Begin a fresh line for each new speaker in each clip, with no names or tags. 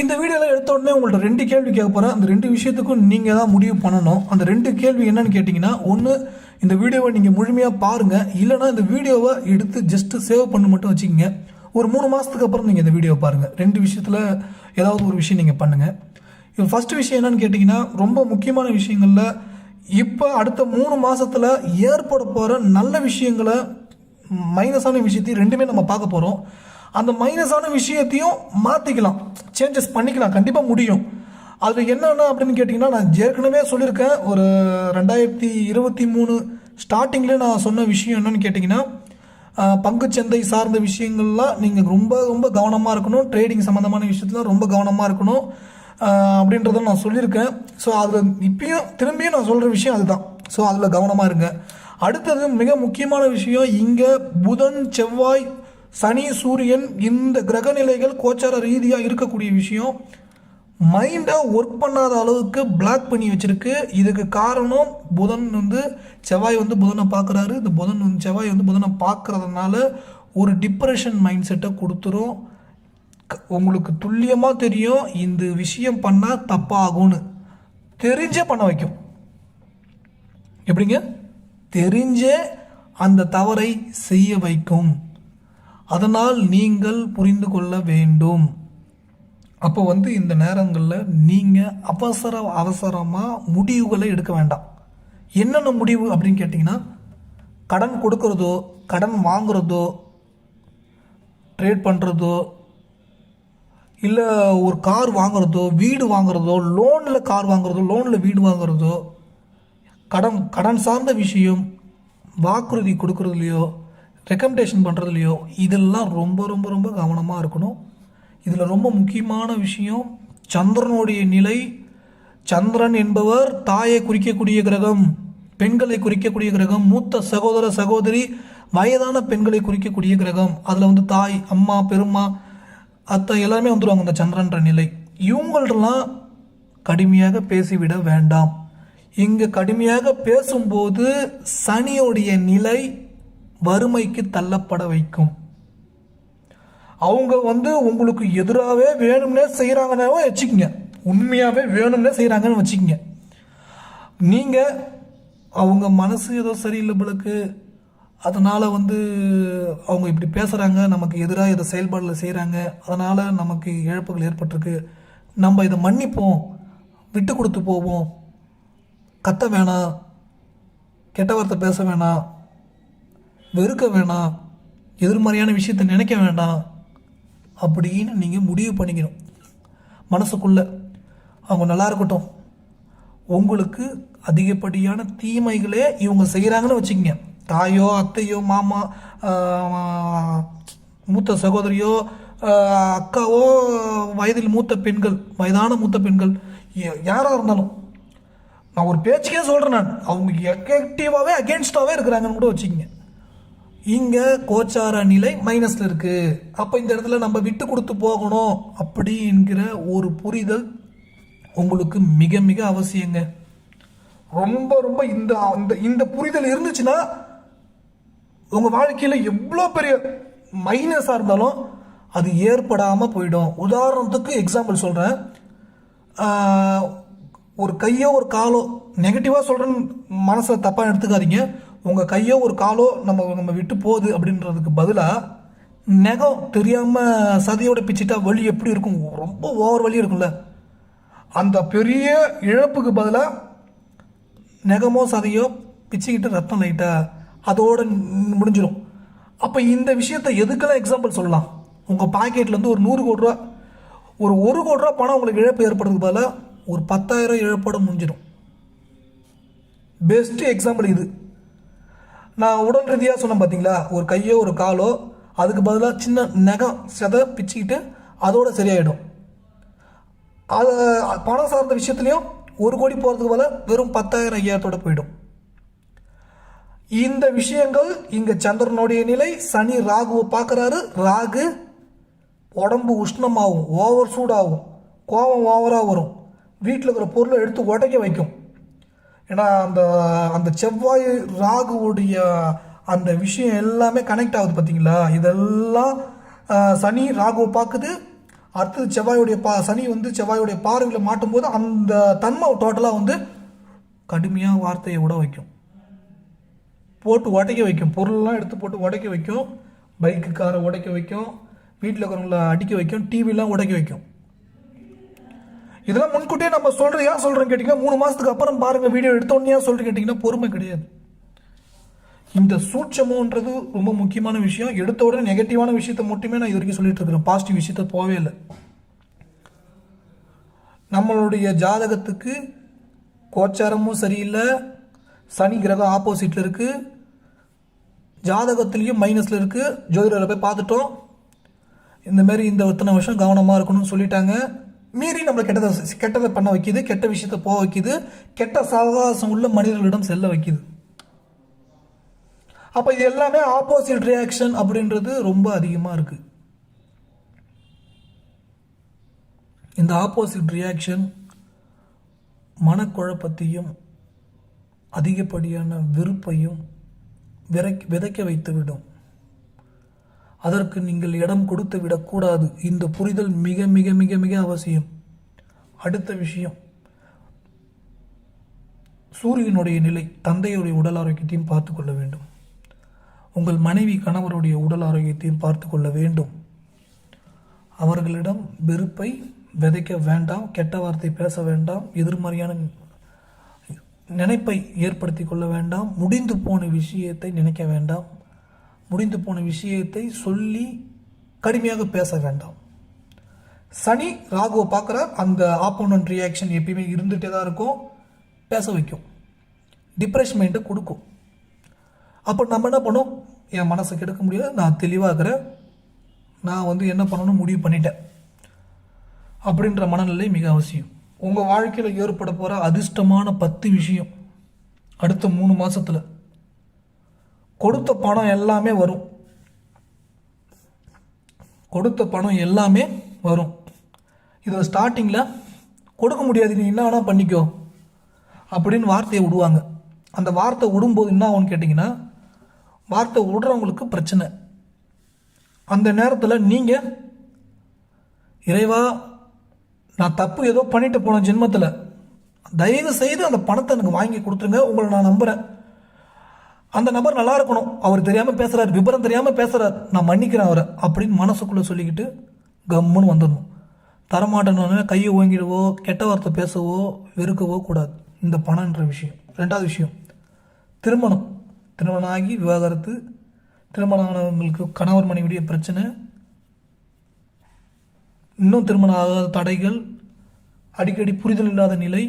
இந்த வீடியோவில் எடுத்த உடனே உங்கள்ட்ட ரெண்டு கேள்வி கேட்க போகிறேன் அந்த ரெண்டு விஷயத்துக்கும் நீங்கள் தான் முடிவு பண்ணணும். அந்த ரெண்டு கேள்வி என்னன்னு கேட்டிங்கன்னா ஒன்று இந்த வீடியோவை நீங்கள் முழுமையாக பாருங்கள் இல்லைனா இந்த வீடியோவை எடுத்து ஜஸ்ட்டு சேவ் பண்ணி மட்டும் வச்சுக்கோங்க. ஒரு மூணு மாதத்துக்கு அப்புறம் நீங்கள் இந்த வீடியோவை பாருங்கள் ரெண்டு விஷயத்தில் ஏதாவது ஒரு விஷயம் நீங்கள் பண்ணுங்கள் இது ஃபஸ்ட்டு விஷயம் என்னன்னு கேட்டிங்கன்னா ரொம்ப முக்கியமான விஷயங்களில் இப்போ அடுத்த மூணு மாதத்தில் ஏற்பட போகிற நல்ல விஷயங்களை மைனஸான விஷயத்தையும் ரெண்டுமே நம்ம பார்க்க போகிறோம் அந்த மைனஸான விஷயத்தையும் மாற்றிக்கலாம் சேஞ்சஸ் பண்ணிக்கலாம். கண்டிப்பாக முடியும். அதில் என்னென்ன அப்படின்னு கேட்டிங்கன்னா நான் ஏற்கனவே சொல்லியிருக்கேன். ஒரு ரெண்டாயிரத்தி இருபத்தி மூணு ஸ்டார்டிங்லேயே நான் சொன்ன விஷயம் என்னென்னு கேட்டிங்கன்னா பங்குச்சந்தை சார்ந்த விஷயங்கள்லாம் நீங்கள் ரொம்ப ரொம்ப கவனமாக இருக்கணும். ட்ரேடிங் சம்மந்தமான விஷயத்துல ரொம்ப கவனமாக இருக்கணும். அப்படின்றத நான் சொல்லியிருக்கேன். ஸோ அதில் இப்பயும் திரும்பியும் நான் சொல்கிற விஷயம் அதுதான். ஸோ அதில் கவனமாக இருங்க. அடுத்தது மிக முக்கியமான விஷயம் இங்கே புதன் செவ்வாய் சனி சூரியன் இந்த கிரகநிலைகள் கோச்சார ரீதியாக இருக்கக்கூடிய விஷயம். மைண்டை ஒர்க் பண்ணாத அளவுக்கு பிளாக் பண்ணி வச்சிருக்கு. இதுக்கு காரணம் புதன் வந்து செவ்வாய் வந்து புதனை பார்க்குறாரு. இந்த புதன் வந்து செவ்வாய் வந்து புதனை பார்க்கறதுனால ஒரு டிப்ரெஷன் மைண்ட் செட்டை கொடுத்துரும். உங்களுக்கு துல்லியமாக தெரியும் இந்த விஷயம் பண்ணால் தப்பாகும்னு. தெரிஞ்சே பண்ண வைக்கும். எப்படிங்க? தெரிஞ்சே அந்த தவறை செய்ய வைக்கும். அதனால் நீங்கள் புரிந்து கொள்ள வேண்டும். அப்போ வந்து இந்த நேரங்களில் நீங்கள் அவசர அவசரமாக முடிவுகளை எடுக்க வேண்டாம். என்னென்ன முடிவு அப்படின்னு கேட்டிங்கன்னா கடன் கொடுக்கறதோ கடன் வாங்குறதோ ட்ரேட் பண்ணுறதோ இல்லை ஒரு கார் வாங்குறதோ வீடு வாங்குறதோ லோனில் கார் வாங்குறதோ லோனில் வீடு வாங்குறதோ கடன் கடன் சார்ந்த விஷயம் வாக்குறுதி கொடுக்குறதுலையோ ரெக்கமெண்டேஷன் பண்ணுறதுலையோ இதெல்லாம் ரொம்ப ரொம்ப ரொம்ப கவனமாக இருக்கணும். இதில் ரொம்ப முக்கியமான விஷயம் சந்திரனுடைய நிலை சந்திரன் என்பவர் தாயை குறிக்கக்கூடிய கிரகம் பெண்களை குறிக்கக்கூடிய கிரகம் மூத்த சகோதர சகோதரி வயதான பெண்களை குறிக்கக்கூடிய கிரகம். அதில் வந்து தாய் அம்மா பெருமா அத்தை எல்லாருமே வந்துடுவாங்க அந்த சந்திரன்ற நிலை. இவங்கள்டெல்லாம் கடுமையாக பேசிவிட வேண்டாம். இங்கே கடுமையாக பேசும்போது சனியோடைய நிலை வறுமைக்கு தள்ளப்பட வைக்கும். அவங்க வந்து உங்களுக்கு எதிராகவே வேணும்னே செய்கிறாங்கன்னாவே வச்சுக்கோங்க. உண்மையாகவே வேணும்னே செய்கிறாங்கன்னு வச்சுக்கோங்க. நீங்கள் அவங்க மனசு ஏதோ சரியில்லை போலக்கு அதனால் வந்து அவங்க இப்படி பேசுகிறாங்க நமக்கு எதிராக இதை செயல்பாடில் செய்கிறாங்க அதனால் நமக்கு இழப்புகள் ஏற்பட்டிருக்கு. நம்ம இதை மன்னிப்போம் விட்டு கொடுத்து போவோம். கத்த வேணாம் கெட்ட வார்த்தை பேச வேணாம். வெறுக்க வேணாம் எதிர்மறையான விஷயத்தை நினைக்க வேண்டாம் அப்படின்னு நீங்கள் முடிவு பண்ணிக்கணும். மனசுக்குள்ளே அவங்க நல்லா இருக்கட்டும். உங்களுக்கு அதிகப்படியான தீமைகளே இவங்க செய்கிறாங்கன்னு வச்சுக்கோங்க. தாயோ அத்தையோ மாமா மூத்த சகோதரியோ அக்காவோ வயதில் மூத்த பெண்கள் வயதான மூத்த பெண்கள் யாராக இருந்தாலும் நான் ஒரு பேச்சுக்கே சொல்கிறேன் நான். அவங்க எஃபெக்டிவாகவே அகேன்ஸ்டாகவே இருக்கிறாங்கன்னு கூட வச்சுக்கோங்க. இங்கே கோச்சார நிலை மைனஸில் இருக்குது அப்போ இந்த இடத்துல நம்ம விட்டு கொடுத்து போகணும் அப்படிங்கிற ஒரு புரிதல் உங்களுக்கு மிக மிக அவசியங்க. ரொம்ப ரொம்ப இந்த இந்த இந்த புரிதல் இருந்துச்சுன்னா உங்கள் வாழ்க்கையில் எவ்வளோ பெரிய மைனஸாக இருந்தாலும் அது ஏற்படாமல் போயிடும். உதாரணத்துக்கு எக்ஸாம்பிள் சொல்கிறேன் ஒரு கையோ ஒரு காலோ நெகட்டிவாக சொல்கிறேன்னு மனசில் தப்பாக எடுத்துக்காதீங்க. உங்கள் கையோ ஒரு காலோ நம்ம நம்ம விட்டு போகுது அப்படின்றதுக்கு பதிலாக நெகம் தெரியாமல் சதையோட பிச்சுட்டா வலி எப்படி இருக்கும்? ரொம்ப ஓவர் வலி இருக்கும்ல. அந்த பெரிய இழப்புக்கு பதிலாக நெகமோ சதையோ பிச்சுக்கிட்டு ரத்தம் லைட்டாக அதோட முடிஞ்சிடும் அப்போ இந்த விஷயத்தை எதுக்கெல்லாம் எக்ஸாம்பிள் சொல்லலாம்? உங்கள் பாக்கெட்லேருந்து ஒரு நூறு கோடி ரூபா ஒரு ஒரு கோடி ரூபா பணம் உங்களுக்கு இழப்பு ஏற்படுறதுக்கு பதிலாக ஒரு பத்தாயிரம் இழப்போட முடிஞ்சிடும் பெஸ்ட்டு எக்ஸாம்பிள் இது. நான் உடல் ரீதியாக சொன்னேன் பார்த்தீங்களா ஒரு கையோ ஒரு காலோ அதுக்கு பதிலாக சின்ன நகம் செதை பிச்சுக்கிட்டு அதோட சரியாயிடும். அது பணம் சார்ந்த விஷயத்துலையும் ஒரு கோடி போகிறதுக்கு பதிலாக வெறும் பத்தாயிரம் ஐயாயிரத்தோட போயிடும். இந்த விஷயங்கள் இங்கே சந்திரனுடைய நிலை சனி ராகுவை பார்க்குறாரு ராகு உடம்பு உஷ்ணமாகும் ஓவர் சூடாகும் கோபம் ஓவராக வரும். வீட்டில் இருக்கிற பொருளை எடுத்து உடைக்க வைக்கும். ஏன்னா அந்த அந்த செவ்வாய் ராகுவுடைய அந்த விஷயம் எல்லாமே கனெக்ட் ஆகுது பார்த்தீங்களா இதெல்லாம் சனி ராகுவை பார்க்குது. அடுத்தது செவ்வாயுடைய பா சனி வந்து செவ்வாயுடைய பார்வையில் மாட்டும் போது அந்த தன்மை டோட்டலாக வந்து கடுமையாக வார்த்தையை விட வைக்கும். போட்டு உடைக்க வைக்கும். பொருள்லாம் எடுத்து போட்டு உடைக்க வைக்கும். பைக்கு காரை உடைக்க வைக்கும். வீட்டில் இருக்கிறவங்கள அடிக்க வைக்கும். டிவிலாம் உடைக்க வைக்கும். இதெல்லாம் முன்கூட்டியே நம்ம சொல்கிறது ஏன் சொல்கிறோம் கேட்டிங்கன்னா மூணு மாதத்துக்கு அப்புறம் பாருங்கள் வீடியோ எடுத்தோன்னே ஏன் சொல்கிறேன் கேட்டிங்கன்னா பொறுமை கிடையாது. இந்த சூட்சமோன்றது ரொம்ப முக்கியமான விஷயம். எடுத்த உடனே நெகட்டிவான விஷயத்த மட்டுமே நான் இது வரைக்கும் சொல்லிட்டு இருக்கிறேன். பாசிட்டிவ் விஷயத்த போவே இல்லை. நம்மளுடைய ஜாதகத்துக்கு கோச்சாரமும் சரியில்லை. சனி கிரகம் ஆப்போசிட்டில் இருக்குது ஜாதகத்துலேயும் மைனஸில் இருக்குது ஜோதிடரை போய் பார்த்துட்டோம். இந்தமாரி இந்த இத்தனை வருஷம் கவனமாக இருக்கணும்னு சொல்லிட்டாங்க. மீறி நம்மளை கெட்டதை கெட்டதை பண்ண வைக்கிது கெட்ட விஷயத்த போக வைக்கிது கெட்ட சாவகாசம் உள்ள மனிதர்களிடம் செல்ல வைக்கிது. அப்போ இது எல்லாமே ஆப்போசிட் ரியாக்ஷன் அப்படின்றது ரொம்ப அதிகமாக இருக்குது இந்த ஆப்போசிட் ரியாக்ஷன் மனக்குழப்பத்தையும் அதிகப்படியான வெறுப்பையும் விதைக்க வைத்துவிடும். அதற்கு நீங்கள் இடம் கொடுத்து விடக்கூடாது. இந்த புரிதல் மிக மிக மிக மிக அவசியம். அடுத்த விஷயம். சூரியனுடைய நிலை தந்தையுடைய உடல் ஆரோக்கியத்தையும் பார்த்து கொள்ள வேண்டும். உங்கள் மனைவி கணவருடைய உடல் ஆரோக்கியத்தையும் பார்த்து கொள்ள வேண்டும். அவர்களிடம் வெறுப்பை விதைக்க வேண்டாம் கெட்ட வார்த்தை பேச வேண்டாம் எதிர்மறையான நினைப்பை ஏற்படுத்தி கொள்ள வேண்டாம் முடிந்து போன விஷயத்தை நினைக்க வேண்டாம். முடிந்து போன விஷயத்தை சொல்லி கடுமையாக பேச வேண்டாம். சனி ராகுவை பார்க்குற அந்த ஆப்போனன்ட் ரியாக்ஷன் எப்பயுமே இருந்துகிட்டே தான் இருக்கும். பேச வைக்கும். டிப்ரெஷன் கொடுக்கும். அப்போ நம்ம என்ன பண்ணோம்? என் மனசை கெடுக்க முடியாது நான் தெளிவாகிறேன் நான் வந்து என்ன பண்ணணும்னு முடிவு பண்ணிட்டேன். அப்படின்ற மனநிலை மிக அவசியம். உங்கள் வாழ்க்கையில் ஏற்பட போகிற அதிர்ஷ்டமான பத்து விஷயம் அடுத்த மூணு மாதத்தில் கொடுத்த பணம் எல்லாமே வரும். கொடுத்த பணம் எல்லாமே வரும். இதில் ஸ்டார்டிங்கில் கொடுக்க முடியாது. நீ என்ன வேணால் பண்ணிக்கோ அப்படின்னு வார்த்தையை விடுவாங்க. அந்த வார்த்தை விடும்போது என்ன ஆகும்னு கேட்டிங்கன்னா வார்த்தை விடுறவங்களுக்கு பிரச்சனை. அந்த நேரத்தில் நீங்கள் இறைவா நான் தப்பு ஏதோ பண்ணிட்டு போன ஜென்மத்தில் தயவு செய்து அந்த பணத்தை எனக்கு வாங்கி கொடுத்துருங்க. உங்களை நான் நம்புகிறேன் அந்த நபர் நல்லா இருக்கணும். அவர் தெரியாமல் பேசுகிறார் விபரம் தெரியாமல் பேசுகிறார் நான் மன்னிக்கிறேன் அவரை அப்படின்னு மனசுக்குள்ளே சொல்லிக்கிட்டு கம்முன்னு வந்துடணும். தரமாட்டேன்னு கையை ஓங்கிடவோ கெட்ட வார்த்தை பேசவோ வெறுக்கவோ கூடாது. இந்த பணம்ன்ற விஷயம். ரெண்டாவது விஷயம் திருமணம். திருமணம் ஆகி விவாகரத்து. திருமணம் ஆனவங்களுக்கு கணவர் மனைவியுடைய பிரச்சனை. இன்னும் திருமணம் ஆகாத தடைகள். அடிக்கடி புரிதல் இல்லாத நிலை.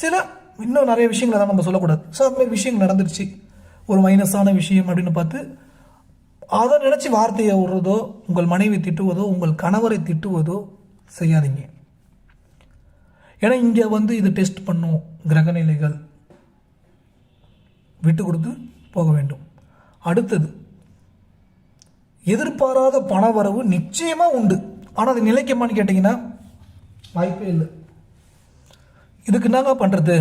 சில இன்னும் நிறைய விஷயங்களை தான் நம்ம சொல்லக்கூடாது. ஸோ அந்த மாதிரி விஷயங்கள் நடந்துருச்சு. ஒரு மைனஸான விஷயம் அப்படின்னு பார்த்து அதை நினச்சி வார்த்தையை விடுறதோ உங்கள் மனைவி திட்டுவதோ உங்கள் கணவரை திட்டுவதோ செய்யாதீங்க. ஏன்னா இங்கே வந்து இது டெஸ்ட் பண்ணும் கிரகநிலைகள் விட்டு கொடுத்து போக வேண்டும். அடுத்தது எதிர்பாராத பண வரவு நிச்சயமாக உண்டு. ஆனால் அது நிலைக்குமான்னு கேட்டிங்கன்னா வாய்ப்பே இல்லை. இதுக்கு என்னங்க பண்ணுறது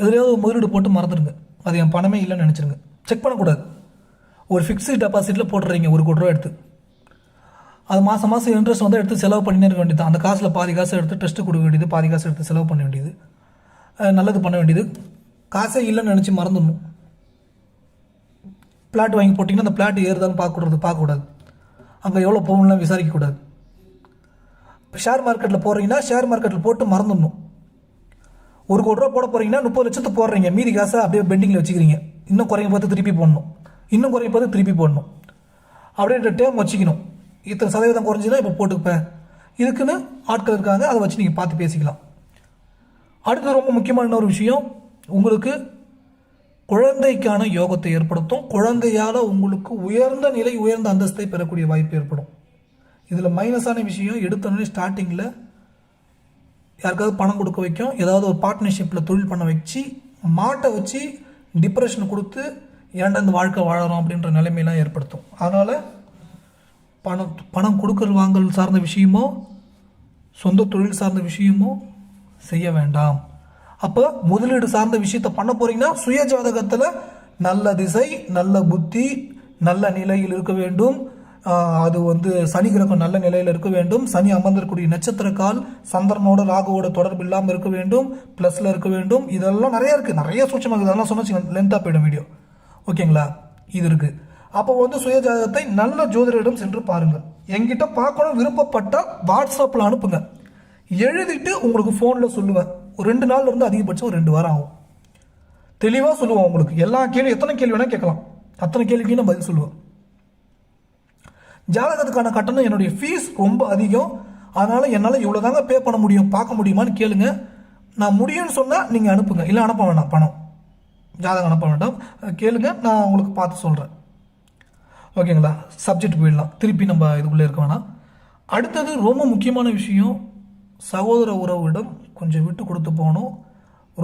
எதுலையாவது முதலீடு போட்டு மறந்துடுங்க. அது என் பணமே இல்லைன்னு நினச்சிருங்க. செக் பண்ணக்கூடாது. ஒரு ஃபிக்ஸ்டு டெபாசிட்டில் போட்டுறீங்க ஒரு கோடி ரூபா எடுத்து. அது மாதம் மாதம் இன்ட்ரெஸ்ட் வந்து எடுத்து செலவு பண்ணினே இருக்க வேண்டியது அந்த காசில் பாதி காசு எடுத்து டெஸ்ட்டு கொடுக்க வேண்டியது பாதி காசு எடுத்து செலவு பண்ண வேண்டியது. நல்லது பண்ண வேண்டியது. காசே இல்லைன்னு நினச்சி மறந்துடணும். பிளாட் வாங்கி போட்டிங்கன்னா அந்த பிளாட் ஏறுதான்னு பார்க்கக்கூடாது பார்க்கக்கூடாது. அங்கே எவ்வளோ போகணும்லாம் விசாரிக்கக்கூடாது. இப்போ ஷேர் மார்க்கெட்டில் போடுறீங்கன்னா ஷேர் மார்க்கெட்டில் போட்டு மறந்துடணும். ஒரு கோடி ரூபா போட போகிறீங்கன்னா முப்பது லட்சத்து போடுறீங்க. மீதி காசை அப்படியே பெண்டிங்கில் வச்சுக்கிறீங்க. இன்னும் குறையும் பார்த்து திருப்பி போடணும். இன்னும் குறையும் பார்த்து திருப்பி போடணும். அப்படின்ற டேம் வச்சுக்கணும். இத்தனை சதவீதம் குறைஞ்சினா இப்போ போட்டுப்பேன் இதுக்குன்னு ஆட்கள் இருக்காங்க அதை வச்சு நீங்கள் பார்த்து பேசிக்கலாம். அடுத்து ரொம்ப முக்கியமான ஒரு விஷயம் உங்களுக்கு குழந்தைக்கான யோகத்தை ஏற்படுத்தும். குழந்தையால் உங்களுக்கு உயர்ந்த நிலை உயர்ந்த அந்தஸ்தை பெறக்கூடிய வாய்ப்பு ஏற்படும். இதில் மைனஸான விஷயம் எடுத்தோடனே ஸ்டார்டிங்கில் யாருக்காவது பணம் கொடுக்க வைக்கும். ஏதாவது ஒரு பார்ட்னர்ஷிப்பில் தொழில் பண்ண வச்சு மாட்டை வச்சு டிப்ரெஷன் கொடுத்து ஏன்டா இந்த வாழ்க்கை வாழறோம் அப்படின்ற நிலைமையெல்லாம் ஏற்படுத்தும். அதனால் பணம் பணம் கொடுக்கல் வாங்கல் சார்ந்த விஷயமோ சொந்த தொழில் சார்ந்த விஷயமோ செய்ய வேண்டாம். அப்போ முதலீடு சார்ந்த விஷயத்த பண்ண போகிறீங்கன்னா சுய ஜாதகத்தில் நல்ல திசை நல்ல புத்தி நல்ல நிலையில் இருக்க வேண்டும். அது வந்து சனி கிரகம் நல்ல நிலையில் இருக்க வேண்டும். சனி அமர்ந்திருக்கக்கூடிய நட்சத்திரக்கால் சந்திரனோட ராகுவோட தொடர்பு இல்லாமல் இருக்க வேண்டும். ப்ளஸில் இருக்க வேண்டும். இதெல்லாம் நிறைய இருக்குது நிறைய சூட்சமாக இதெல்லாம் சொன்னால் லென்த்தாக போயிடும் வீடியோ ஓகேங்களா இது இருக்குது அப்போ வந்து சுயஜாதகத்தை நல்ல ஜோதிடரிடம் சென்று பாருங்கள். எங்கிட்ட பார்க்கணும் விருப்பப்பட்டால் வாட்ஸ்அப்பில் அனுப்புங்க. எழுதிட்டு உங்களுக்கு ஃபோனில் சொல்லுவேன். ஒரு ரெண்டு நாள்ல இருந்து அதிகபட்சம் ஒரு ரெண்டு வாரம் ஆகும். தெளிவாக சொல்லுவோம் உங்களுக்கு. எல்லா கேள்வி எத்தனை கேள்வி வேணால் கேட்கலாம். அத்தனை கேள்விக்கும் நான் பதில் சொல்லுவேன். ஜாதகத்துக்கான கட்டணம் என்னுடைய ஃபீஸ் ரொம்ப அதிகம். அதனால் என்னால் இவ்வளோ தாங்க பே பண்ண முடியும் பார்க்க முடியுமான்னு கேளுங்க. நான் முடியும்னு சொன்னால் நீங்கள் அனுப்புங்க. இல்லை அனுப்ப வேண்டாம் பணம். ஜாதகம் அனுப்ப வேண்டாம். கேளுங்க நான் உங்களுக்கு பார்த்து சொல்கிறேன் ஓகேங்களா? சப்ஜெக்ட் போயிடலாம். திருப்பி நம்ம இதுக்குள்ளே இருக்க வேணாம். அடுத்தது ரொம்ப முக்கியமான விஷயம் சகோதர உறவிடம் கொஞ்சம் விட்டு கொடுத்து போகணும்.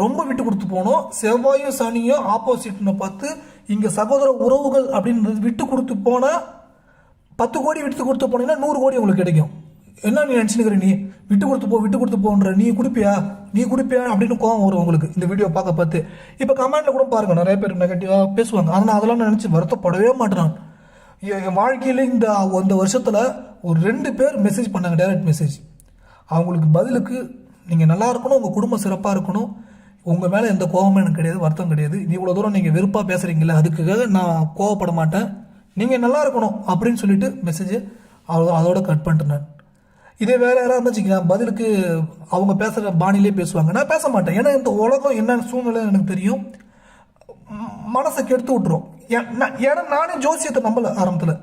ரொம்ப விட்டு கொடுத்து போகணும். செவ்வாயும் சனியும் ஆப்போசிட்னு பார்த்து இங்கே சகோதர உறவுகள் அப்படின்றது விட்டு கொடுத்து போனால் பத்து கோடி விட்டு கொடுத்து போனீங்கன்னா நூறு கோடி உங்களுக்கு கிடைக்கும். என்ன நீ நினச்சினுக்கிற நீ? விட்டு கொடுத்து போ விட்டு கொடுத்து போன்ற நீ குடிப்பியா? நீ குடிப்பியா? அப்படின்னு கோவம் வரும் உங்களுக்கு. இந்த வீடியோ பார்க்க பார்த்து. இப்போ கமெண்ட்டில் கூட பாருங்க. நிறைய பேர் நெகட்டிவாக பேசுவாங்க. ஆனால் அதெல்லாம் நினச்சி வருத்தப்படவே மாட்டேன் என் வாழ்க்கையில் இந்த அந்த வருஷத்தில் ஒரு ரெண்டு பேர் மெசேஜ் பண்ணாங்க டைரக்ட் மெசேஜ் அவங்களுக்கு பதிலுக்கு நீங்கள் நல்லா இருக்கணும் உங்கள் குடும்பம் சிறப்பாக இருக்கணும். உங்கள் மேலே எந்த கோபமும் எனக்கு கிடையாது வருத்தம் கிடையாது. நீ இவ்வளோ தூரம் நீங்கள் வெறுப்பாக பேசுகிறீங்களே அதுக்காக நான் கோவப்பட மாட்டேன். நீங்கள் நல்லா இருக்கணும் அப்படின்னு சொல்லிட்டு மெசேஜை அவ்வளோ அதோட கட் பண்ணிட்டேன் நான். இதே வேறு யாராவது இருந்துச்சுங்க பதிலுக்கு அவங்க பேசுகிற பாணிலே பேசுவாங்க. நான் பேச மாட்டேன். ஏன்னா இந்த உலகம் என்ன சூழ்நிலை எனக்கு தெரியும். மனசை கெடுத்து விட்டுரும். நான்- ஏன்னா நானே ஜோசியத்தை நம்பல ஆரம்பத்தில்.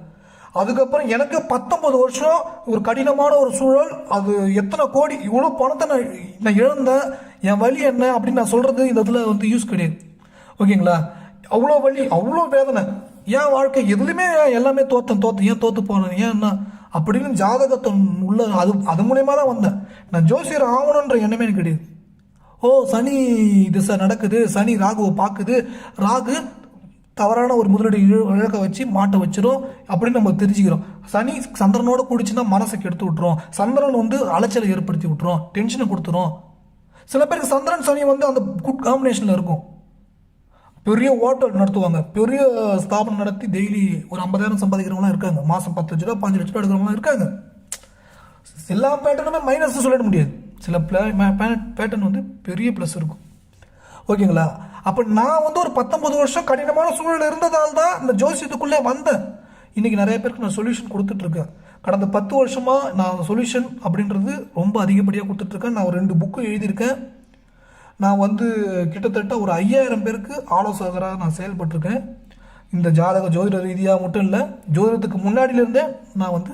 அதுக்கப்புறம் எனக்கு பத்தொம்பது வருஷம் ஒரு கடினமான ஒரு சூழல். அது எத்தனை கோடி இவ்வளோ பணத்தை நான் நான் இழந்தேன். என் வழி என்ன அப்படின்னு நான் சொல்கிறது இந்த இதில் வந்து யூஸ் கிடையாது. ஓகேங்களா? அவ்வளோ வலி அவ்வளோ வேதனை. ஏன் வாழ்க்கை எதுலையுமே எல்லாமே தோத்தன் தோத்தன். ஏன் தோற்று போனேன்? ஏன் என்ன அப்படின்னு ஜாதகத்தை உள்ள அது அது மூலயமா தான் வந்தேன். நான் ஜோசியர் ஆகணுன்ற எண்ணமே எனக்கு கிடையாது. ஓ சனி திசை நடக்குது சனி ராகுவை பார்க்குது. ராகு தவறான ஒரு முதலீடு இழ- இழக்க வச்சு மாட்டை வச்சிடும் அப்படின்னு நம்ம தெரிஞ்சுக்கிறோம். சனி சந்திரனோட குடிச்சுன்னா மனசை கெடுத்து விட்டுரும். சந்திரன் வந்து அலைச்சலை ஏற்படுத்தி விட்டுரும். டென்ஷனை கொடுத்துரும். சில பேருக்கு சந்திரன் சனி வந்து அந்த குட் காம்பினேஷனில் இருக்கும். பெரிய ஹோட்டல் நடத்துவாங்க. பெரிய ஸ்தாபனம் நடத்தி டெய்லி ஒரு ஐம்பதாயிரம் சம்பாதிக்கிறவங்களாம் இருக்காங்க. மாதம் பத்து லட்ச ரூபா பாஞ்சு லட்ச ரூபா எடுக்கிறவங்களாம் இருக்காங்க. எல்லா பேட்டர்னுமே மைனஸ் சொல்லிட முடியாது. சில பேட்டர்ன் வந்து பெரிய ப்ளஸ் இருக்கும். ஓகேங்களா அப்போ நான் வந்து ஒரு பத்தொன்பது வருஷம் கடினமான சூழல் இருந்ததால் தான் இந்த ஜோசியத்துக்குள்ளே வந்தேன். இன்றைக்கி நிறைய பேருக்கு நான் சொல்யூஷன் கொடுத்துட்ருக்கேன். கடந்த பத்து வருஷமாக நான் சொல்யூஷன் அப்படின்றது ரொம்ப அதிகப்படியாக கொடுத்துட்ருக்கேன். நான் ஒரு ரெண்டு புக்கு எழுதியிருக்கேன். நான் வந்து கிட்டத்தட்ட ஒரு ஐயாயிரம் பேருக்கு ஆலோசகராக நான் செயல்பட்டிருக்கேன். இந்த ஜாதக ஜோதிட ரீதியாக மட்டும் இல்லை ஜோதிடத்துக்கு முன்னாடியிலேருந்தே நான் வந்து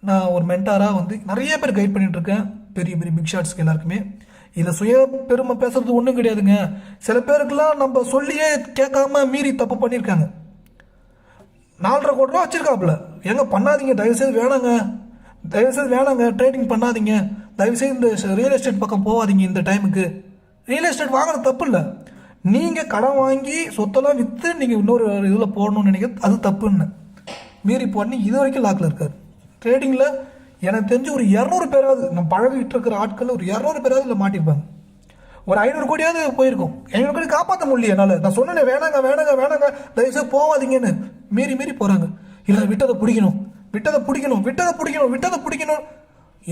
நான் ஒரு மென்டாராக வந்து நிறைய பேர் கைட் பண்ணிகிட்ருக்கேன் பெரிய பெரிய பிக் ஷாட்ஸ்க்கு எல்லாருக்குமே. இதில் சுய பெருமை பேசுறது ஒன்றும் கிடையாதுங்க. சில பேருக்கெல்லாம் நம்ம சொல்லியே கேட்காம மீறி தப்பு பண்ணியிருக்காங்க. நாலரை கோடி ரூபா வச்சுருக்காப்புல. ஏங்க பண்ணாதீங்க தயவுசெய்து வேணாங்க. தயவுசெய்து வேணாங்க ட்ரேடிங் பண்ணாதீங்க. தயவுசெய்து இந்த ரியல் எஸ்டேட் பக்கம் போகாதீங்க இந்த டைமுக்கு ரியல் எஸ்டேட் வாங்குறது தப்பு இல்லை நீங்கள் கடன் வாங்கி சொத்தெல்லாம் விற்று நீங்கள் இன்னொரு இதில் போடணும்னு நினைக்கிறது அது தப்புன்னு. மீறி பண்ணி இது வரைக்கும் லாக்கில் இருக்கார். ட்ரேடிங்கில் எனக்கு தெரிஞ்சு ஒரு இரநூறு பேராவது நம்ம பழகிட்டு இருக்கிற ஆட்கள் ஒரு இரநூறு பேராவது இதில் மாட்டிருப்பாங்க. ஒரு ஐநூறு கோடியாவது போயிருக்கும். ஐநூறு கோடி காப்பாற்ற முடியல என்னால். நான் சொன்னேன் வேணாங்க வேணாங்க வேணாங்க. தயவுசெய்து போகாதீங்கன்னு மீறி மீறி போகிறாங்க இல்லை விட்டதை பிடிக்கணும். விட்டதை பிடிக்கணும் விட்டதை பிடிக்கணும் விட்டதை பிடிக்கணும்.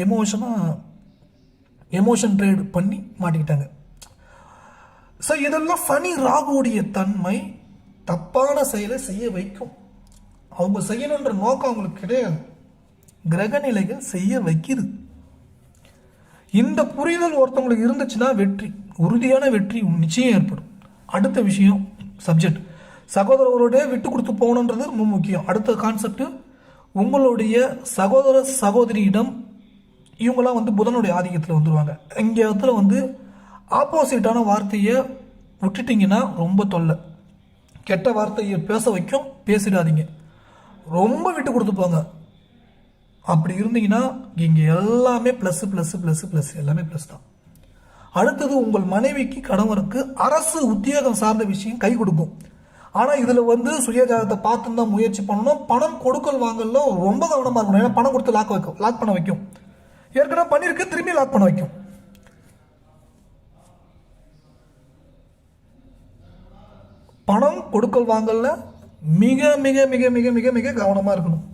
எமோஷனாக எமோஷன் ட்ரேட் பண்ணி மாட்டிக்கிட்டாங்க. ஸோ இதெல்லாம் சனி ராகுவுடைய தன்மை தப்பான செயலை செய்ய வைக்கும். அவங்க செய்யணுன்ற நோக்கம் அவங்களுக்கு கிடையாது. கிரகநிலைகள் செய்ய வைக்குது. இந்த புரிதல் ஒருத்தவங்களுக்கு இருந்துச்சுன்னா வெற்றி உறுதியான வெற்றி நிச்சயம் ஏற்படும். அடுத்த விஷயம் சப்ஜெக்ட் சகோதரரோட விட்டு கொடுத்து போகணுன்றது ரொம்ப முக்கியம். அடுத்த கான்செப்ட் உங்களுடைய சகோதர சகோதரியிடம் இவங்களாம் வந்து புதனுடைய ஆதிக்கத்தில் வந்துடுவாங்க இங்கே இடத்துல வந்து ஆப்போசிட்டான வார்த்தையை விட்டுட்டிங்கன்னா ரொம்ப தொல்லை. கெட்ட வார்த்தையை பேச வைக்கும் பேசிடாதீங்க. ரொம்ப விட்டு கொடுத்து போங்க. அப்படி இருந்தீங்கன்னா இங்கே எல்லாமே ப்ளஸ் ப்ளஸ் ப்ளஸ் ப்ளஸ் எல்லாமே ப்ளஸ் தான். அடுத்தது உங்கள் மனைவிக்கு கணவருக்கு அரசு உத்தியோகம் சார்ந்த விஷயம் கை கொடுக்கும். ஆனால் இதில் வந்து சுயஜாதத்தை பார்த்து தான் முயற்சி பண்ணணும். பணம் கொடுக்கல் வாங்கல ரொம்ப கவனமாக இருக்கணும். ஏன்னா பணம் கொடுத்து லாக் வைக்கும் லாக் பண்ண வைக்கும். ஏற்கனவே பண்ணியிருக்கு திரும்பி லாக் பண்ண வைக்கும். பணம் கொடுக்கல் வாங்கல மிக மிக மிக மிக மிக மிக கவனமாக இருக்கணும்.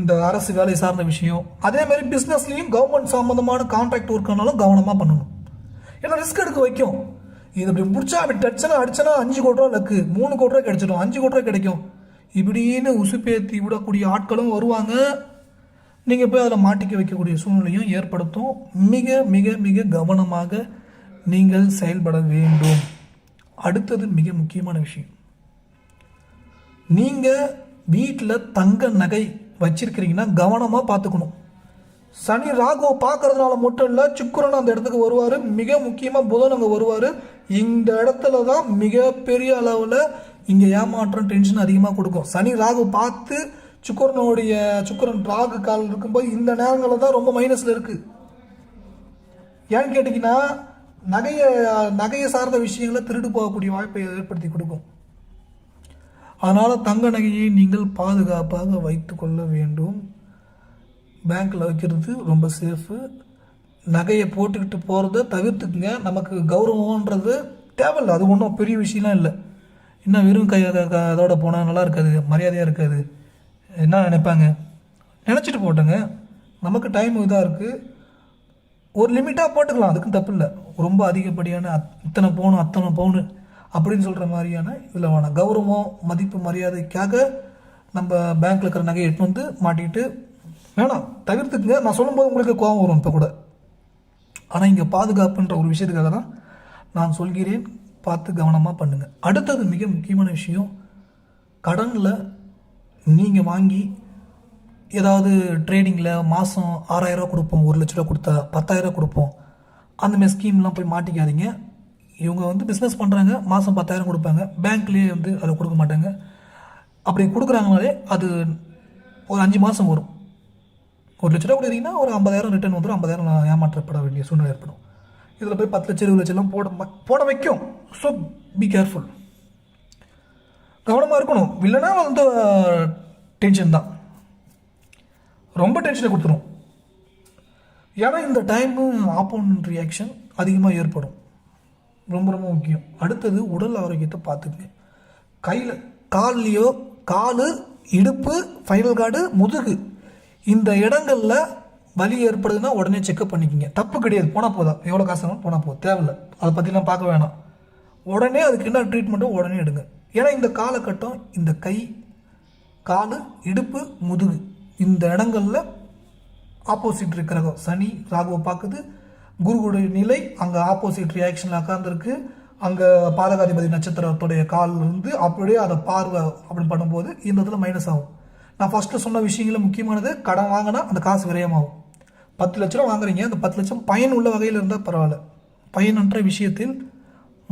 இந்த அரசு வேலை சார்ந்த விஷயம் அதே மாதிரி பிஸ்னஸ்லேயும் கவர்மெண்ட் சம்மந்தமான கான்ட்ராக்ட் ஒர்க்கானாலும் கவனமாக பண்ணணும். ஏன்னா ரிஸ்க் எடுக்க வைக்கும். இது இப்படி முடிச்சா அப்படி டச்சனா அடிச்சனா அஞ்சு கோடி ரூபா லக்கு மூணு கோடி ரூபா கிடைச்சிடும் அஞ்சு கோடி ரூபா கிடைக்கும். இப்படின்னு உசுப்பேத்தி விடக்கூடிய ஆட்களும் வருவாங்க. நீங்கள் போய் அதில் மாட்டிக்க வைக்கக்கூடிய சூழ்நிலையும் ஏற்படுத்தும். மிக மிக மிக கவனமாக நீங்கள் செயல்பட வேண்டும். அடுத்தது மிக முக்கியமான விஷயம். நீங்கள் வீட்டில் தங்க நகை வச்சிருக்கிறீங்கன்னா கவனமாக பார்த்துக்கணும் சனி ராகுவை பார்க்கறதுனால மட்டும் இல்லை சுக்கரன் அந்த இடத்துக்கு வருவார். மிக முக்கியமாக புதன் அங்கே வருவார். இந்த இடத்துல தான் மிகப்பெரிய அளவில் இங்கே ஏமாற்றம் டென்ஷன் அதிகமாக கொடுக்கும். சனி ராகு பார்த்து சுக்கரனுடைய சுக்கரன் ராகு கால் இருக்கும்போது இந்த நேரங்களில் தான் ரொம்ப மைனஸில் இருக்குது ஏன்னு கேட்டிங்கன்னா நகையை நகையை சார்ந்த விஷயங்களை திருடு போகக்கூடிய வாய்ப்பை ஏற்படுத்தி கொடுக்கும். அதனால் தங்க நகையை நீங்கள் பாதுகாப்பாக வைத்துக்கொள்ள வேண்டும். பேங்க்கில் வைக்கிறது ரொம்ப சேஃபு நகையை போட்டுக்கிட்டு போகிறத தவிர்த்துக்குங்க. நமக்கு கௌரவம்ன்றது தேவையில்லை. அது ஒன்றும் பெரிய விஷயம்லாம் இல்லை. இன்னும் வெறும் கை அதோட போனால் நல்லா இருக்காது. மரியாதையாக இருக்காது. என்ன நினைப்பாங்க? நினச்சிட்டு போட்டோங்க. நமக்கு டைம் இதாக இருக்குது ஒரு லிமிட்டாக போட்டுக்கலாம் அதுக்கும் தப்பு இல்லை. ரொம்ப அதிகப்படியான அத்- இத்தனை பவுனு அத்தனை பவுனு அப்படின்னு சொல்கிற மாதிரியான இதில் வேணாம். கௌரவம் மதிப்பு மரியாதைக்காக நம்ம பேங்க்கில் இருக்கிற நகையை எடுத்து வந்து மாட்டிக்கிட்டு வேணாம். தவிர்த்துக்குங்க. நான் சொல்லும்போது உங்களுக்கு கோபம் வரும் இப்போ கூட. ஆனால் இங்கே பாதுகாப்புன்ற ஒரு விஷயத்துக்காக தான் நான் சொல்கிறேன். பார்த்து கவனமாக பண்ணுங்கள் அடுத்தது மிக முக்கியமான விஷயம் கடனில் நீங்கள் வாங்கி ஏதாவது ட்ரேடிங்கில் மாதம் ஆறாயிரரூவா கொடுப்போம் ஒரு லட்ச ரூபா கொடுத்தா பத்தாயிரரூவா கொடுப்போம். அந்த மாதிரி ஸ்கீம்லாம் போய் மாட்டிக்காதீங்க. இவங்க வந்து பிஸ்னஸ் பண்ணுறாங்க மாதம் பத்தாயிரம் கொடுப்பாங்க. பேங்க்லேயே வந்து அதை கொடுக்க மாட்டாங்க. அப்படி கொடுக்குறாங்கனாலே அது ஒரு அஞ்சு மாதம் வரும். ஒரு லட்ச ரூபா கொடுத்தீங்கன்னா ஒரு ஐம்பதாயிரம் ரிட்டர்ன் வந்துடும் ஐம்பதாயிரம் ஏமாற்றப்பட வேண்டிய சூழ்நிலை ஏற்படும். இதில் போய் பத்து லட்சம் இருபது லட்சம்லாம் போட ம- போட வைக்கும். ஸோ பி கேர்ஃபுல் கவனமாக இருக்கணும். இல்லைன்னா வந்து டென்ஷன் தான். ரொம்ப டென்ஷனை கொடுத்துரும். ஏன்னா இந்த டைமும் ஆப்போனன்ட் ரியாக்ஷன் அதிகமாக ஏற்படும். ரொம்ப ரொம்ப முக்கியம். அடுத்தது உடல் ஆரோக்கியத்தை பார்த்துக்குங்க. கையில் கால்லையோ காலு இடுப்பு ஃபைனல் கார்டு முதுகு இந்த இடங்களில் வலி ஏற்படுதுன்னா உடனே செக்அப் பண்ணிக்கிங்க. தப்பு கிடையாது. போனால் போதும். எவ்வளோ காசு ஆனாலும் போனால் போதும். தேவையில்ல. அதை பற்றிலாம் பார்க்க வேணாம். உடனே அதுக்கு என்ன ட்ரீட்மெண்ட்டோ உடனே எடுங்க. ஏன்னா இந்த காலகட்டம் இந்த கை காலு இடுப்பு முதுகு இந்த இடங்களில் ஆப்போசிட் இருக்கிற சனி ராகுவை பார்க்குது. குருகுடைய நிலை அங்கே ஆப்போசிட் ரியாக்ஷனில் உட்காந்துருக்கு அங்கே பாதகாதிபதி நட்சத்திரத்துடைய கால் இருந்து அப்படியே அதை பார்வை அப்படின்னு பண்ணும்போது இந்த இடத்துல மைனஸ் ஆகும். நான் ஃபஸ்ட்டு சொன்ன விஷயங்களில் முக்கியமானது கடன் வாங்கினா அந்த காசு விரயமாகும். பத்து லட்ச ரூபா வாங்குறீங்க அந்த பத்து லட்சம் பயன் உள்ள வகையில் இருந்தால் பரவாயில்ல. பயனற்ற விஷயத்தில்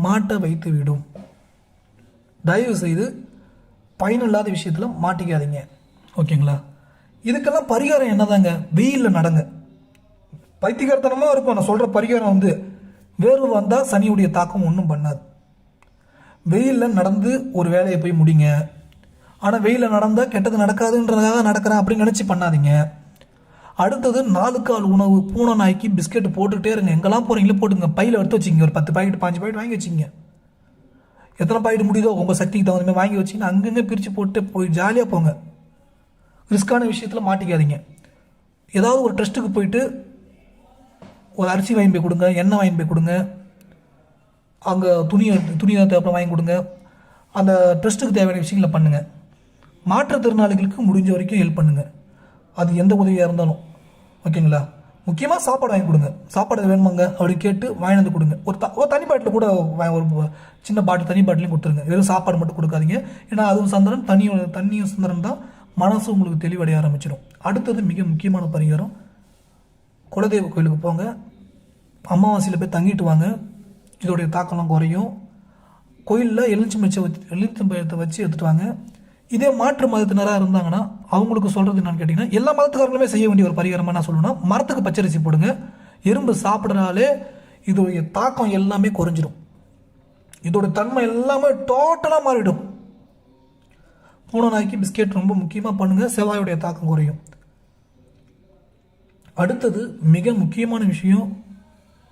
மாட்ட வைத்து விடும். தயவு செய்து பயனில்லாத விஷயத்தில் மாட்டிக்காதீங்க. ஓகேங்களா? இதுக்கெல்லாம் பரிகாரம் என்னதாங்க? வெயிலில் நடங்க. பைத்தியகாரத்தனமாக இருக்கும். நான் சொல்கிற பரிகாரம் வந்து வேர்வு வந்தால் சனியுடைய தாக்கம் ஒன்றும் பண்ணாது. வெயிலில் நடந்து ஒரு வேலையை போய் முடிங்க. ஆனால் வெயிலில் நடந்தால் கெட்டது நடக்காதுன்றதுக்காக நடக்கிறேன் அப்படின்னு நினச்சி பண்ணாதீங்க. அடுத்தது நாலு கால் உணவு பூனை நாய்க்கு பிஸ்கெட் போட்டுக்கிட்டே இருங்க. எங்கெல்லாம் போகிறீங்களோ போட்டுங்க. பையில் எடுத்து வச்சிங்க ஒரு பத்து பாக்கெட் பாஞ்சு பாக்கெட் வாங்கி வச்சிங்க எத்தனை பாக்கெட் முடியுதோ உங்கள் சக்திக்கு தகுந்த மாதிரி வாங்கி வச்சிங்கன்னா அங்கங்கே பிரித்து போட்டு போய் ஜாலியாக போங்க. ரிஸ்க்கான விஷயத்தில் மாட்டிக்காதீங்க. ஏதாவது ஒரு ட்ரஸ்ட்டுக்கு போயிட்டு ஒரு அரிசி வாங்கி போய் கொடுங்க எண்ணெய் வாங்கி போய் கொடுங்க அங்கே துணியை துணியை தேவைப்பட வாங்கி கொடுங்க. அந்த ட்ரஸ்ட்டுக்கு தேவையான விஷயங்களை பண்ணுங்கள் மாற்றுத்திறனாளிகளுக்கு முடிஞ்ச வரைக்கும் ஹெல்ப் பண்ணுங்கள் அது எந்த உதவியாக இருந்தாலும். ஓகேங்களா முக்கியமாக சாப்பாடு வாங்கி கொடுங்க. சாப்பாடு வேணுமாங்க? அப்படி கேட்டு வாங்கி வந்து கொடுங்க. ஒரு த ஒரு தனி பாட்டில் கூட ஒரு சின்ன பாட்டில் தனி பாட்டிலையும் கொடுத்துருங்க. வெறும் சாப்பாடு மட்டும் கொடுக்காதீங்க. ஏன்னா அதுவும் சந்திரன் தண்ணியும் தண்ணியும் சந்திரன் தான். மனசு உங்களுக்கு தெளிவடைய ஆரம்பிச்சிடும். அடுத்தது மிக முக்கியமான பரிகாரம். குலதெய்வ கோயிலுக்கு போங்க. அமாவாசையில் போய் தங்கிட்டு வாங்க. இதோடைய தாக்கம்லாம் குறையும். கோயிலில் எலுமிச்சி மிச்சம் வச்சு எலுமிச்சம்பழத்தை வச்சு எடுத்துட்டு வாங்க. இதே மாற்று மதத்தினராக இருந்தாங்கன்னா அவங்களுக்கு சொல்கிறது என்னன்னு கேட்டிங்கன்னா எல்லா மதத்துக்காரங்களுமே செய்ய வேண்டிய ஒரு பரிகாரமாக நான் சொல்லணும்னா மரத்துக்கு பச்சரிசி போடுங்க. எறும்பு சாப்பிட்றனாலே இதோடைய தாக்கம் எல்லாமே குறைஞ்சிடும் இதோட தன்மை எல்லாமே டோட்டலாக மாறிடும். பூனநாய்க்கு பிஸ்கெட் ரொம்ப முக்கியமாக பண்ணுங்கள் செவ்வாயுடைய தாக்கம் குறையும். அடுத்தது மிக முக்கியமான விஷயம்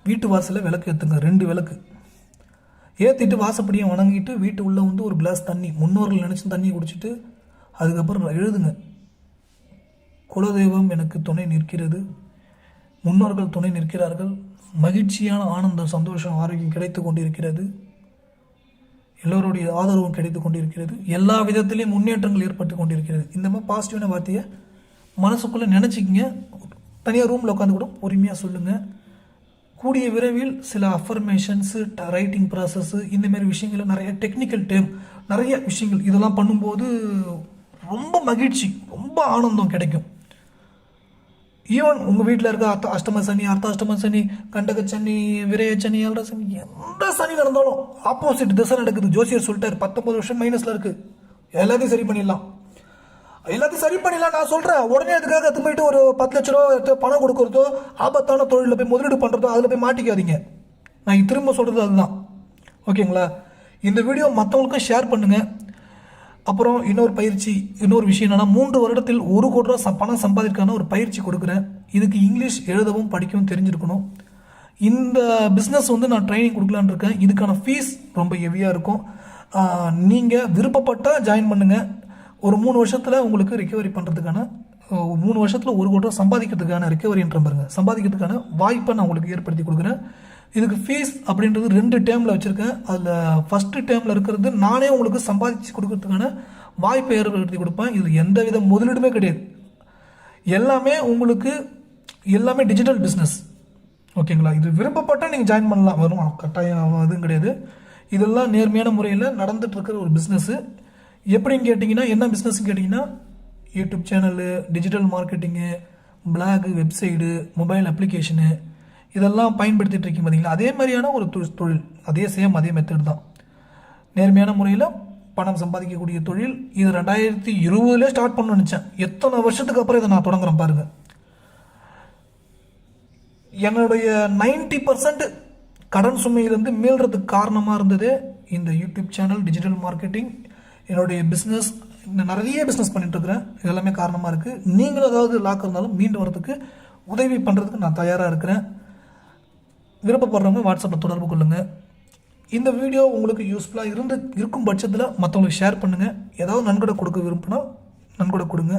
வீட்டு வாசலில் விளக்கு ஏற்றுங்க ரெண்டு விளக்கு. ஏற்றிட்டு வாசப்படியை வணங்கிட்டு வீட்டு உள்ளே வந்து ஒரு கிளாஸ் தண்ணி முன்னோர்கள் நினச்சி தண்ணி குடிச்சிட்டு அதுக்கப்புறம் எழுதுங்க. குலதெய்வம் எனக்கு துணை நிற்கிறது. முன்னோர்கள் துணை நிற்கிறார்கள். மகிழ்ச்சியான ஆனந்தம் சந்தோஷம் ஆரோக்கியம் கிடைத்து கொண்டிருக்கிறது. எல்லோருடைய ஆதரவும் கிடைத்து கொண்டிருக்கிறது. எல்லா விதத்திலையும் முன்னேற்றங்கள் ஏற்பட்டு கொண்டிருக்கிறது. இந்த மாதிரி பாசிட்டிவான வார்த்தையை மனசுக்குள்ளே நினச்சிக்கிங்க. தனியாக ரூமில் உட்காந்து கூட பொறுமையாக சொல்லுங்கள் கூடிய விரைவில் சில அஃபர்மேஷன்ஸு ரைட்டிங் ப்ராசஸ்ஸு இந்தமாரி விஷயங்கள் நிறைய டெக்னிக்கல் டேம் நிறைய விஷயங்கள் இதெல்லாம் பண்ணும்போது ரொம்ப மகிழ்ச்சி ரொம்ப ஆனந்தம் கிடைக்கும். ஈவன் உங்கள் வீட்டில் இருக்க அர்த்த அஷ்டம சனி அர்த்தாஷ்டம சனி கண்டக சனி விரய சனி ஏழரை சனி எந்த சனி நடந்தாலும் ஆப்போசிட் திசை நடக்குது. ஜோசியர் சொல்லிட்டார் பத்தொம்பது வருஷம் மைனஸில் இருக்குது எல்லாத்தையும் சரி பண்ணிடலாம். எல்லாத்தையும் சரி பண்ணிடலாம். நான் சொல்கிறேன் உடனே அதுக்காக எடுத்து போயிட்டு ஒரு பத்து லட்ச ரூபா பணம் கொடுக்குறதோ ஆபத்தான தொழிலில் போய் முதலீடு பண்ணுறதோ அதில் போய் மாட்டிக்காதீங்க. நான் திரும்ப சொல்கிறது அதுதான். ஓகேங்களா இந்த வீடியோ மற்றவங்களுக்கும் ஷேர் பண்ணுங்கள் அப்புறம் இன்னொரு பயிற்சி இன்னொரு விஷயம் என்னென்னா மூன்று வருடத்தில் ஒரு கோடி ரூபா பணம் சம்பாதிக்கான ஒரு பயிற்சி கொடுக்குறேன். இதுக்கு இங்கிலீஷ் எழுதவும் படிக்கவும் தெரிஞ்சிருக்கணும். இந்த பிஸ்னஸ் வந்து நான் ட்ரைனிங் கொடுக்கலான் இருக்கேன். இதுக்கான ஃபீஸ் ரொம்ப ஹெவியாக இருக்கும். நீங்கள் விருப்பப்பட்டால் ஜாயின் பண்ணுங்கள் ஒரு மூணு வருஷத்தில் உங்களுக்கு ரிக்கவரி பண்ணுறதுக்கான மூணு வருஷத்தில் ஒரு கோடி ரூபா சம்பாதிக்கிறதுக்கான ரிக்கவரின்ற பாருங்க. சம்பாதிக்கிறதுக்கான வாய்ப்பை நான் உங்களுக்கு ஏற்படுத்தி கொடுக்குறேன். இதுக்கு ஃபீஸ் அப்படின்றது ரெண்டு டேர்மில் வச்சுருக்கேன். அதில் ஃபஸ்ட்டு டேர்மில் இருக்கிறது நானே உங்களுக்கு சம்பாதிச்சு கொடுக்கறதுக்கான வாய்ப்பை ஏற்படுத்தி கொடுப்பேன். இது எந்த வித முதலீடுமே கிடையாது. எல்லாமே உங்களுக்கு எல்லாமே டிஜிட்டல் பிஸ்னஸ் ஓகேங்களா? இது விருப்பப்பட்டால் நீங்கள் ஜாயின் பண்ணலாம். வரும் கட்டாயம் அதுவும் கிடையாது. இதெல்லாம் நேர்மையான முறையில் நடந்துகிட்ருக்கிற ஒரு பிஸ்னஸ்ஸு எப்படின்னு கேட்டிங்கன்னா என்ன பிஸ்னஸ்ன்னு கேட்டிங்கன்னா YouTube channel digital marketing blog website mobile application இதெல்லாம் பயன்படுத்திட்டு இருக்கீங்க பார்த்தீங்களா அதே மாதிரியான ஒரு தொ- தொழில். அதே சேம் அதே மெத்தட் தான். நேர்மையான முறையில் பணம் சம்பாதிக்கக்கூடிய தொழில். இது ரெண்டாயிரத்தி இருபதுல ஸ்டார்ட் பண்ண நினச்சேன். எத்தனை வருஷத்துக்கு அப்புறம் இதை நான் தொடங்குறேன் பாருங்க. என்னுடைய 90% பர்சன்ட் கடன் சுமையிலிருந்து மீள்றதுக்கு காரணமாக இருந்தது இந்த யூடியூப் சேனல் டிஜிட்டல் மார்க்கெட்டிங் என்னுடைய பிஸ்னஸ் நிறைய பிஸ்னஸ் பண்ணிட்டு இருக்கிறேன். இது எல்லாமே காரணமாக இருக்குது நீங்களும் ஏதாவது லாக் இருந்தாலும் மீண்டு வரதுக்கு உதவி பண்ணுறதுக்கு நான் தயாராக இருக்கிறேன். விருப்பப்படுறவங்க வாட்ஸ்அப்பில் தொடர்பு கொள்ளுங்கள் இந்த வீடியோ உங்களுக்கு யூஸ்ஃபுல்லாக இருந்து இருக்கும் பட்சத்தில் மற்றவங்களுக்கு ஷேர் பண்ணுங்கள் ஏதாவது நன்கொடை கொடுக்க விரும்பினா நன்கொடை கொடுங்க.